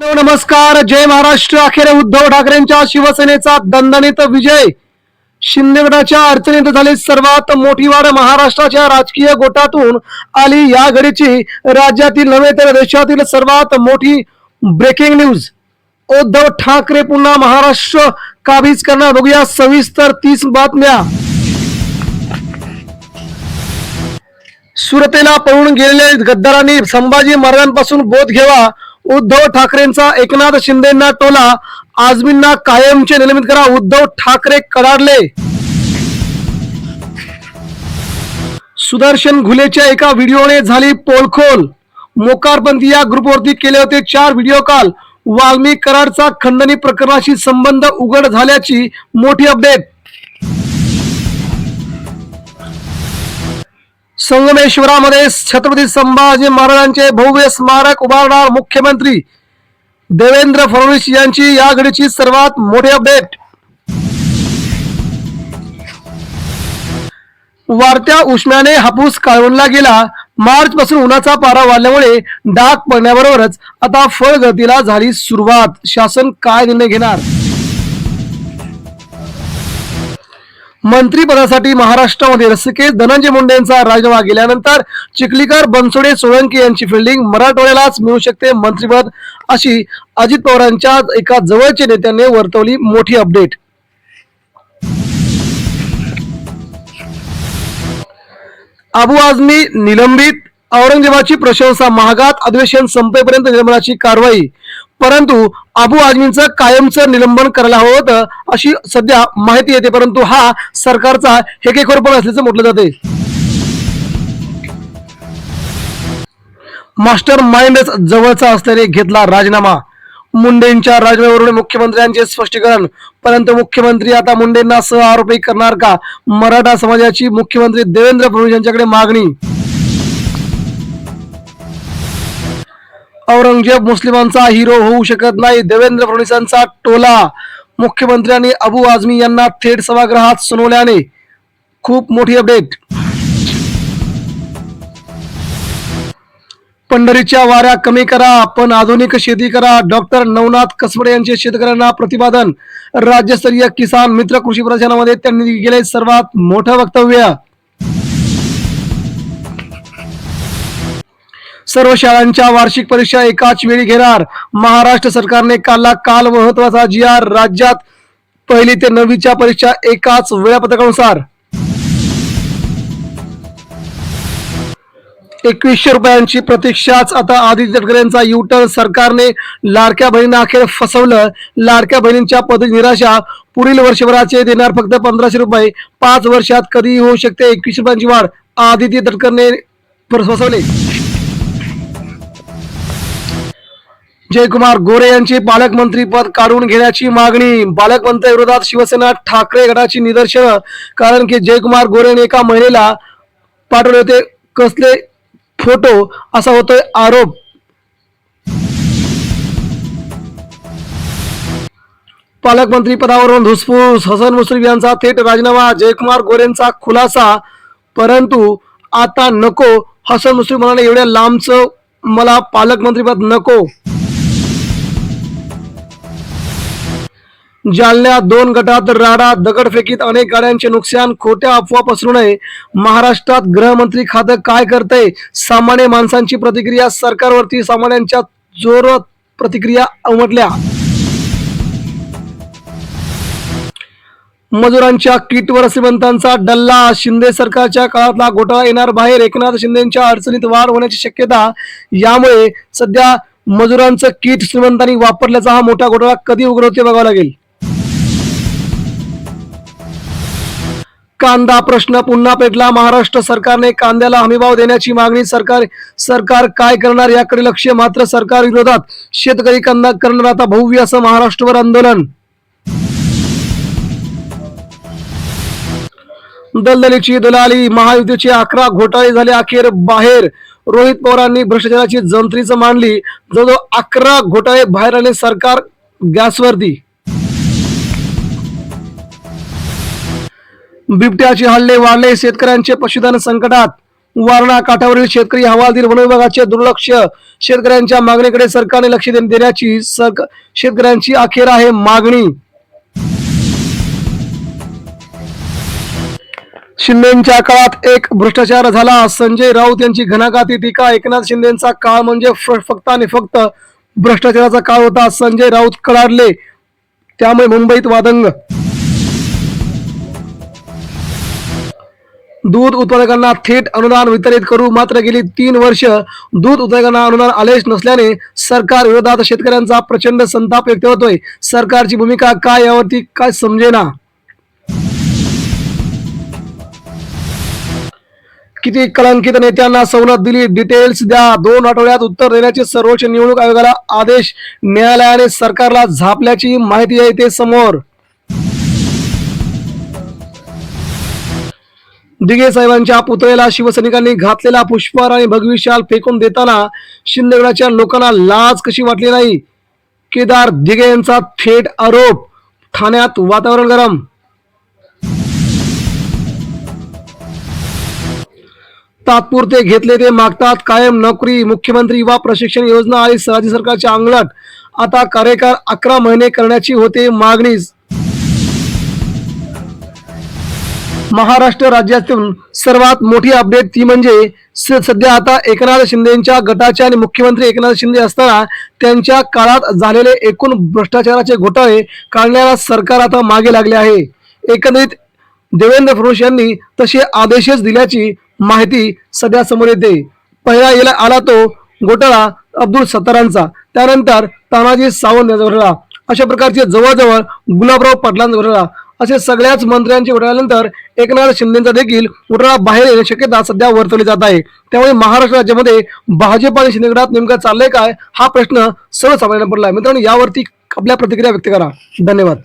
Hello, नमस्कार जय महाराष्ट्र. अखेर उद्धव ठाकरेंच्या शिवसेनेचा दणदणीत विजय. शिंदेगडाच्या अडचणीत झाली सर्वात मोठी वाढ महाराष्ट्राच्या राजकीय गोटातून आली. या घडीची राज्यातील नव्हे तर देशातील सर्वात मोठी ब्रेकिंग न्यूज उद्धव ठाकरे पुन्हा महाराष्ट्र. काबीज करणार बघूया सविस्तर तीस बातम्या. सुरतेला पळून गेलेल्या गद्दारांनी संभाजी महाराजांपासून बोध घेवा. उद्धव ठाकरेंचा एकनाथ शिंदेना टोला. आजमींना कायमचे निलंबित करा. उद्धव ठाकरे कडाडले. सुदर्शन घुलेच्या एका व्हिडिओने झाली पोलखोल. मोकारपंथी या ग्रुपवरती केले होते चार व्हिडिओ कॉल. वाल्मी कराडचा खंडणी प्रकरणाशी संबंध उघड झाल्याची मोठी अपडेट. संगमेश्वरामध्ये छत्रपती संभाजी महाराजांचे भव्य स्मारक उभारणार मुख्यमंत्री देवेंद्र फडणवीस यांची या घडीची सर्वात मोठी अपडेट. वाढत्या उष्म्याने हापूस काळवणला गेला. मार्च पासून उन्हाचा पारा वाढल्यामुळे डाग पडण्याबरोबरच आता फळगतीला झाली सुरुवात. शासन काय निर्णय घेणार? मंत्रीपदासाठी महाराष्ट्रामध्ये रसिकेश धनंजय मुंडे यांचा राजीनामा गेल्यानंतर चिखलीकर बनसोडे सोळंकी यांची फिल्डिंग मराठवाड्यालाच मिळू शकते. मंत्रीपद अशी अजित पवारांच्या एका जवळच्या नेत्याने वर्तवली मोठी अपडेट अबू आझमी निलंबित औरंगजेबाची प्रशंसा महागात अधिवेशन संपेपर्यंत निलंबनाची कारवाई परंतु अबू आझमींचं कायमचं निलंबन करायला हवं होतं अशी सध्या माहिती येते. परंतु हा सरकारचा हेकेखोरपण असल्याचं म्हटलं जाते. मास्टर माइंडच जवळचा असल्याने घेतला राजीनामा. मुंडेंच्या राजीनाम्यावरून मुख्यमंत्र्यांचे स्पष्टीकरण. परंतु मुख्यमंत्री आता मुंडेंना सह आरोपी करणार का? मराठा समाजाची मुख्यमंत्री देवेंद्र फडणवीस यांच्याकडे मागणी. औरंगजेब मुस्लिमांचा हिरो होऊ शकत नाही. देवेंद्र फडणवीसांचा टोला मुख्यमंत्र्यांनी अबू आझमी यांना थेट सभागृहात सुनावल्याने खूप मोठी अपडेट. पंढरीच्या वाऱ्या कमी करा पण आधुनिक शेती करा. डॉक्टर नवनाथ कसबडे यांचे शेतकऱ्यांना प्रतिपादन. राज्यस्तरीय किसान मित्र कृषी प्रदर्शनामध्ये त्यांनी केले सर्वात मोठं वक्तव्य. सर्व शाळांच्या वार्षिक परीक्षा एकाच वेळी घेणार. महाराष्ट्र सरकारने काढला काल महत्त्वाचा जी आर राज्यात पहिली ते नववीच्या परीक्षा एकाच वेळापत्रकानुसार. एकवीसशे रुपयांची प्रतीक्षाच आता आदित्य तटकरे यांचा युटर्न. सरकारने लाडक्या बहिणींना अखेर फसवलं. लाडक्या बहिणींच्या पदवी निराशा पुढील वर्षभराचे देणार फक्त पंधराशे रुपये. पाच वर्षात कधी होऊ शकते एकवीसशे रुपयांची वाढ. आदित्य तटकरने फसवले. जयकुमार गोरे यांची पालकमंत्री पद काढून घेण्याची मागणी. पालकमंत्री विरोधात शिवसेना ठाकरे गटाची निदर्शनं. कारण की जयकुमार गोरे यांनी एका महिलेला पाठवले होते. कसले फोटो असा होतोय आरोप. पालकमंत्री पदावरून धुसफूस. हसन मुश्रीफ यांचा थेट राजीनामा जयकुमार गोरेंचा खुलासा. परंतु आता नको. हसन मुश्रीफ म्हणाले एवढ्या लांबचं मला पालकमंत्रीपद नको. जालन्यात दोन गटात राडा दगडफेकीत अनेक गाड्यांचे नुकसान खोट्या अफवा पसरू नये. महाराष्ट्रात गृहमंत्री खातं काय करतंय? सामान्य माणसांची प्रतिक्रिया सरकारवरती सामान्यांच्या जोरात प्रतिक्रिया उमटल्या. मजुरांच्या किटवर श्रीमंतांचा डल्ला. शिंदे सरकारच्या काळातला घोटाळा येणार बाहेर. एकनाथ शिंदेच्या अडचणीत वाढ होण्याची शक्यता. यामुळे सध्या मजुरांचं किट श्रीमंतांनी वापरल्याचा हा मोठा घोटाळा कधी उघड होते बघावं लागेल. कांदा प्रश्न पुन्हा पेटला. महाराष्ट्र सरकारने कांद्याला हमीभाव देण्याची मागणी. सरकार सरकार काय करणार याकडे लक्ष मात्र सरकार विरोधात शेतकरी कांदा करणार आता भव्य असं महाराष्ट्रभर आंदोलन. दलदलीची दलाली महायुतीचे अकरा घोटाळे झाले अखेर बाहेर. रोहित पवारांनी भ्रष्टाचाराची जंत्रीच मांडली. जवळजवळ अकरा घोटाळे बाहेर आले. सरकार गॅसवरती. बिबट्याचे हल्ले वाढले. शेतकऱ्यांचे पशुधन संकटात. वारणा काठावरील शेतकरी हवालदिल वन विभागाचे दुर्लक्ष. शेतकऱ्यांच्या मागणीकडे सरकारने लक्ष देण्याची शेतकऱ्यांची अखेर आहे मागणी. शिंदेच्या काळात एक भ्रष्टाचार झाला. संजय राऊत यांची घणाघाती टीका. एकनाथ शिंदेचा काळ म्हणजे फक्त आणि फक्त भ्रष्टाचाराचा काळ होता. संजय राऊत कडाडले. त्यामुळे मुंबईत वादंग. दूध उत्पादकांना थेट अनुदान वितरित करू मात्र गेली तीन वर्ष दूध उत्पादकांना अनुदान आलेच नसल्याने सरकार विरोधात शेतकऱ्यांचा प्रचंड संताप व्यक्त होतोय सरकारची भूमिका काय यावरती काय समजेना? किती कलंकित नेत्यांना सवलत दिली डिटेल्स द्या. दोन आठवड्यात उत्तर देण्याचे सर्वोच्च निवडणूक आयोगाला आदेश न्यायालयाने सरकारला झापल्याची माहिती आहे ते समोर. दिघे साहेबांच्या पुतळ्याला शिवसैनिकांनी घातलेला पुष्पहार आणि भगवी शाल फेकून देताना शिंदेगडाच्या लोकांना लाज कशी वाटली नाही? केदार दिघे यांचा थेट आरोप. ठाण्यात वातावरण गरम. तात्पुरते घेतले ते मागतात कायम नोकरी मुख्यमंत्री युवा प्रशिक्षण योजना आणि राज्य सरकारच्या अंगलट. आता कार्यकाळ अकरा महिने करण्याची होते मागणी महाराष्ट्र राज्यातून सर्वात मोठी अपडेट ती म्हणजे स- सध्या आता एकनाथ शिंदेच्या गटाचे आणि मुख्यमंत्री एकनाथ शिंदे असताना त्यांच्या काळात झालेले एकूण भ्रष्टाचाराचे घोटाळे काढण्याला सरकार आता मागे लागले आहे. एकंदरीत देवेंद्र फडणवीस यांनी तसे आदेशच दिल्याची माहिती सध्या समोर येते. पहिला येला आला तो घोटाळा अब्दुल सत्तारांचा. त्यानंतर तानाजी सावंत यांचा घोटाळा अशा प्रकारचे जवळजवळ गुलाबराव पाटलांचा घोटाळा असे सगळ्याच मंत्र्यांचे उठाल्यानंतर एकनाथ शिंदेचा देखील उठाला बाहेर येण्याची शक्यता सध्या वर्तवली जात आहे. त्यामुळे महाराष्ट्र राज्यामध्ये भाजप आणि शिंदेगडात नेमकं चाललंय काय? हा प्रश्न सर्वसामान्यांना पडला आहे. मित्रांनो यावरती आपल्या प्रतिक्रिया व्यक्त करा. धन्यवाद.